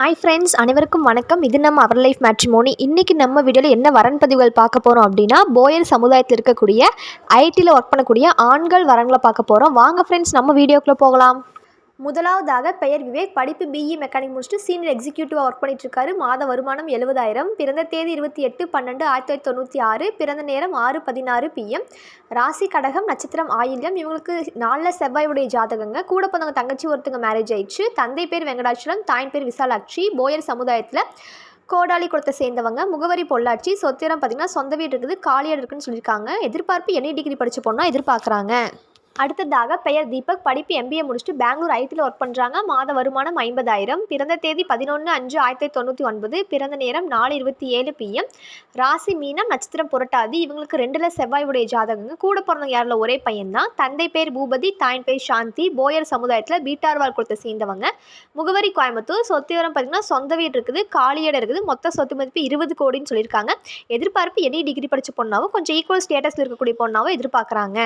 Hi friends அனைவருக்கும் வணக்கம். இது நம்ம அவர் லைஃப் மேட்ரிமோனி இன்றைக்கி நம்ம வீடியோவில் என்ன வரன் பதிவுகள் பார்க்க போகிறோம் அப்படின்னா போயர் சமுதாயத்தில் இருக்கக்கூடிய ஐடியில் ஒர்க் பண்ணக்கூடிய ஆண்கள் வரன்களை பார்க்க போகிறோம் வாங்க ஃப்ரெண்ட்ஸ் நம்ம வீடியோக்குள்ளே போகலாம். முதலாவதாக பெயர் விவேக். படிப்பு பிஇ மெக்கானிக் முடிச்சுட்டு சீனியர் எக்ஸிக்யூட்டிவாக ஒர்க் பண்ணிட்டு இருக்காரு மாத வருமானம் எழுபதாயிரம். பிறந்த தேதி இருபத்தி எட்டு பன்னெண்டு ஆயிரத்தி தொள்ளாயிரத்தி தொண்ணூற்றி ஆறு. பிறந்த நேரம் ஆறு பதினாறு பிஎம் ராசி கடகம் நட்சத்திரம் ஆயில்யம். இவங்களுக்கு நாளில் செவ்வாயுடைய ஜாதகங்க. கூட பிறந்தவங்க தங்கச்சி ஒருத்தங்க மேரேஜ் ஆயிடுச்சு. தந்தை பேர் வெங்கடாச்சலம் தாயின் பேர் விசாலாட்சி. போயர் சமுதாயத்தில் கோடாலி குளத்தை சேர்ந்தவங்க. முகவரி பொள்ளாச்சி. சொத்திரம் பார்த்திங்கன்னா சொந்த வீடு இருக்குது. காலியாக இருக்குன்னு சொல்லியிருக்காங்க. எதிர்பார்ப்பு என்ன டிகிரி படித்த பொண்ணா எதிர்பார்க்குறாங்க. அடுத்ததாக பெயர் தீபக். படிப்பு எம்பிஏ முடிச்சுட்டு பெங்களூர் ஐடியில் ஒர்க் பண்ணுறாங்க மாத வருமானம் ஐம்பதாயிரம். பிறந்த தேதி பதினொன்று அஞ்சு ஆயிரத்தி தொண்ணூற்றி ஒன்பது. பிறந்த நேரம் நாலு இருபத்தி ஏழு பிஎம் ராசி மீனம் நட்சத்திரம் புரட்டாதி. இவங்களுக்கு ரெண்டில் செவ்வாய் உடைய ஜாதகங்க. கூட பிறந்தவங்க யாரில்? ஒரே பையன் தான் தந்தை பேர் பூபதி தாயின் பேர் சாந்தி. போயர் சமுதாயத்தில் பீட்டார்வால் குளத்தை சேர்ந்தவங்க. முகவரி கோயம்புத்தூர். சொத்து விவரம் பார்த்திங்கன்னா சொந்த வீடு இருக்குது காலியிடம் இருக்குது. மொத்த சொத்து மதிப்பு இருபது கோடின்னு சொல்லியிருக்காங்க. எதிர்பார்ப்பு எனி டிகிரி படித்த பொண்ணாவும் கொஞ்சம் ஈக்குவல் ஸ்டேட்டஸில் இருக்கக்கூடிய பொண்ணாவும் எதிர்பார்க்குறாங்க.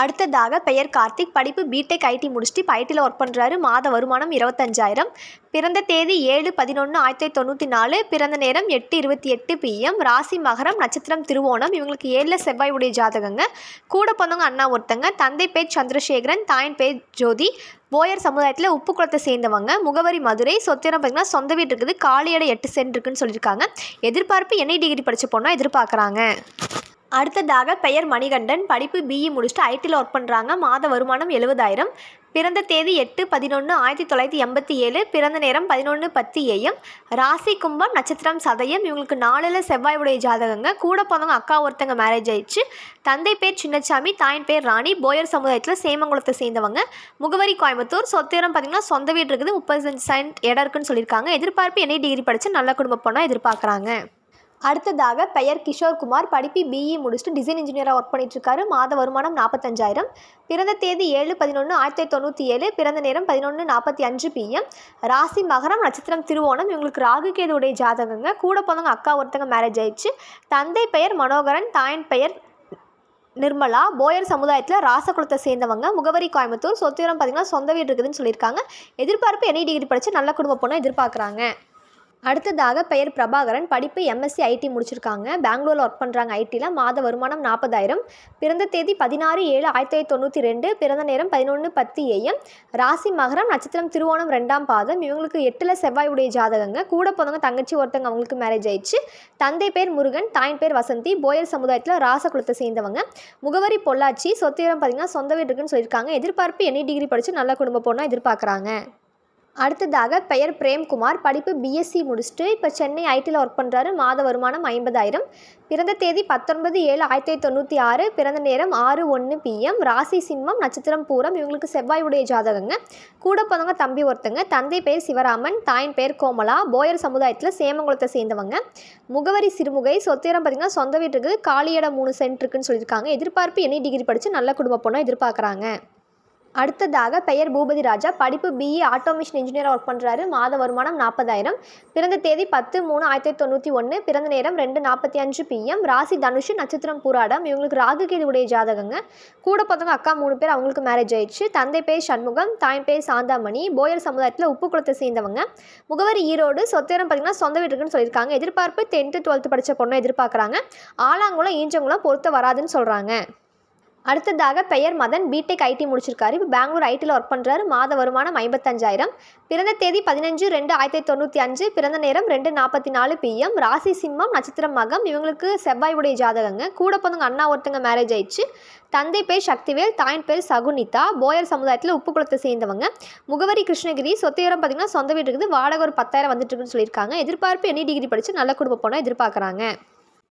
அடுத்ததாக பெயர் கார்த்திக். படிப்பு பிடெக் ஐடி முடிச்சுட்டு இப்போ ஐடியில் ஒர்க் பண்ணுறாரு மாத வருமானம் இருபத்தஞ்சாயிரம். பிறந்த தேதி ஏழு பதினொன்று ஆயிரத்தி தொள்ளாயிரத்தி தொண்ணூற்றி நாலு. பிறந்த நேரம் எட்டு இருபத்தி எட்டு பிஎம் ராசி மகரம் நட்சத்திரம் திருவோணம். இவங்களுக்கு ஏழில் செவ்வாய் உடைய ஜாதகங்க. கூட பிறந்தவங்க அண்ணா ஒருத்தங்க. தந்தை பேர் சந்திரசேகரன் தாயின் பேர் ஜோதி. போயர் சமுதாயத்தில் உப்பு குளத்தை சேர்ந்தவங்க. முகவரி மதுரை. சொத்திரம் பார்த்திங்கன்னா சொந்த வீடு இருக்குது. காலியடை எட்டு சென்ட் இருக்குன்னு சொல்லியிருக்காங்க. எதிர்பார்ப்பு என்ஐ டிகிரி படித்த பொண்ணாக எதிர்பார்க்குறாங்க. அடுத்ததாக பெயர் மணிகண்டன். படிப்பு பிஇ முடிச்சுட்டு ஐடியில் ஒர்க் பண்ணுறாங்க மாத வருமானம் எழுபதாயிரம். பிறந்த தேதி எட்டு பதினொன்று ஆயிரத்தி தொள்ளாயிரத்தி எண்பத்தி ஏழு. பிறந்த நேரம் பதினொன்று பத்து ஏஎம் ராசி கும்பம் நட்சத்திரம் சதயம். இவங்களுக்கு நாலில் செவ்வாய் உடைய ஜாதகங்க. கூட பிறந்தவங்க அக்கா ஒருத்தங்க மேரேஜ் ஆயிடுச்சு. தந்தை பேர் சின்னச்சாமி தாயின் பேர் ராணி. போயர் சமுதாயத்தில் சேமங்குளத்தை சேர்ந்தவங்க. முகவரி கோயம்புத்தூர். சொத்திரம் பார்த்திங்கன்னா சொந்த வீடு இருக்குது. முப்பது சென்ட் இடம் இருக்குன்னு சொல்லியிருக்காங்க. எதிர்பார்ப்பு என்ன டிகிரி படித்து நல்ல குடும்ப போனால் எதிர்பார்க்குறாங்க. அடுத்ததாக பெயர் கிஷோர்குமார் படிப்பு பிஇ முடிச்சுட்டு டிசைன் இன்ஜினியராக ஒர்க் பண்ணிட்டுருக்காரு. மாத வருமானம் நாற்பத்தஞ்சாயிரம் பிறந்த தேதி ஏழு பதினொன்று ஆயிரத்தி தொண்ணூற்றி ஏழு. பிறந்த நேரம் பதினொன்று நாற்பத்தி அஞ்சு பிஎம் ராசி மகரம் நட்சத்திரம் திருவோணம். இவங்களுக்கு ராகு கேதுடைய ஜாதகங்க. கூட போனவங்க அக்கா ஒருத்தங்க மேரேஜ் ஆயிடுச்சு. தந்தை பெயர் மனோகரன் தாயின் பெயர் நிர்மலா. போயர் சமுதாயத்தில் ராசகுலத்தை சேர்ந்தவங்க. முகவரி கோயம்புத்தூர். சொத்துரம் பார்த்திங்கன்னா சொந்த வீடு இருக்குதுன்னு சொல்லியிருக்காங்க. எதிர்பார்ப்பு எனி டிகிரி படித்து நல்ல குடும்ப பொண்ணை எதிர்பார்க்குறாங்க. அடுத்ததாக பெயர் பிரபாகரன். படிப்பு எம்எஸ்சி ஐடி முடிச்சிருக்காங்க. பெங்களூரில் ஒர்க் பண்ணுறாங்க ஐடியில் மாத வருமானம் நாற்பதாயிரம் பிறந்த தேதி பதினாறு ஏழு ஆயிரத்தி தொள்ளாயிரத்தி தொண்ணூற்றி ரெண்டு. பிறந்த நேரம் பதினொன்று பத்து ஏஎம் ராசி மகரம் நட்சத்திரம் திருவோணம் ரெண்டாம் பாதம். இவங்களுக்கு எட்டில் செவ்வாய் உடைய ஜாதகங்க. கூட போனவங்க தங்கச்சி ஒருத்தவங்க அவங்களுக்கு மேரேஜ் ஆயிடுச்சு. தந்தை பேர் முருகன் தாயின் பேர் வசந்தி. போயல் சமுதாயத்தில் ராசகுலத்தை சேர்ந்தவங்க. முகவரி பொள்ளாச்சி. சொத்திரம் பார்த்திங்கன்னா சொந்த வீடு இருக்குன்னு சொல்லியிருக்காங்க. எதிர்பார்ப்பு எனி டிகிரி படித்து நல்ல குடும்ப பொண்ணாக எதிர்பார்க்குறாங்க. அடுத்ததாக பெயர் பிரேம்குமார். படிப்பு பிஎஸ்சி முடிச்சுட்டு இப்போ சென்னை ஐடியில் ஒர்க் பண்ணுறாரு மாத வருமானம் ஐம்பதாயிரம். பிறந்த தேதி பத்தொன்பது ஏழு ஆயிரத்தி தொள்ளாயிரத்தி தொண்ணூற்றி ஆறு. பிறந்த நேரம் ஆறு ஒன்று பிஎம் ராசி சிம்மம் நட்சத்திரம் பூரம். இவங்களுக்கு செவ்வாய் உடைய ஜாதகங்க. கூட பிறந்தவங்க தம்பி ஒருத்தங்க. தந்தை பேர் சிவராமன். தாயின் பேர் கோமலா. போயர் சமுதாயத்தில் சேமங்குளத்தை சேர்ந்தவங்க. முகவரி சிறுமுகை. சொத்திரம் பார்த்திங்கன்னா சொந்த வீட்டுக்கு காலியிடம் மூணு சென்ட் இருக்குன்னு சொல்லியிருக்காங்க. எதிர்பார்ப்பு என்ன டிகிரி படித்து நல்ல குடும்ப பொண்ணை எதிர்பார்க்குறாங்க. அடுத்ததாக பெயர் பூபதி ராஜா. படிப்பு பிஇ ஆட்டோமேஷன் இன்ஜினியராக ஒர்க் பண்ணுறாரு மாத வருமானம் நாற்பதாயிரம். பிறந்த தேதி பத்து மூணு ஆயிரத்தி தொண்ணூற்றி ஒன்று பிறந்த நேரம் ரெண்டு நாற்பத்தி அஞ்சு பிஎம் ராசி தனுஷு நட்சத்திரம் பூராடம். இவங்களுக்கு ராகு கேதுவுடைய ஜாதகங்க. கூட பார்த்தவங்க அக்கா மூணு பேர் அவங்களுக்கு மேரேஜ் ஆயிடுச்சு. தந்தை பேர் சண்முகம் தாய் பேர் சாந்தாமணி. போயர் சமுதாயத்தில் உப்பு குளத்தை சேர்ந்தவங்க. முகவரி ஈரோடு. சொத்தேரம் பார்த்தீங்கன்னா சொந்த வீட்டுக்குன்னு சொல்லியிருக்காங்க. எதிர்பார்ப்பு டென்த்து டுவெல்த்து படித்த பொண்ணை எதிர்பார்க்குறாங்க. ஆலாங்குளம் ஈஞ்சங்குளம் பொறுத்த வராதுன்னு சொல்கிறாங்க அடுத்ததாக பெயர் மதன் பிடெக் ஐடி முடிச்சிருக்காரு. இப்போ பெங்களூர் ஐடியில் ஒர்க் பண்ணுறாரு மாத வருமானம் ஐம்பத்தஞ்சாயிரம். பிறந்த தேதி பதினஞ்சு ரெண்டு ஆயிரத்தி தொண்ணூற்றி அஞ்சு. பிறந்த நேரம் ரெண்டு நாற்பத்தி நாலு பிஎம் ராசி சிம்மம் நட்சத்திரம் மகம். இவங்களுக்கு செவ்வாய் உடைய ஜாதகங்க. கூட பிறந்தவங்க அண்ணா ஒருத்தங்க மேரேஜ் ஆயிடுச்சு. தந்தை பேர் சக்திவேல் தாயின் பேர் சகுனிதா. போயர் சமுதாயத்தில் உப்பு குளத்தை சேர்ந்தவங்க. முகவரி கிருஷ்ணகிரி. சொத்தையரம் பார்த்திங்கன்னா சொந்த வீடு இருக்குது. வாடகை ஒரு பத்தாயிரம் வந்துட்டு இருக்குன்னு சொல்லியிருக்காங்க. எதிர்பார்ப்பு எனி டிகிரி படித்து நல்ல குடும்ப போனால் எதிர்பார்க்குறாங்க.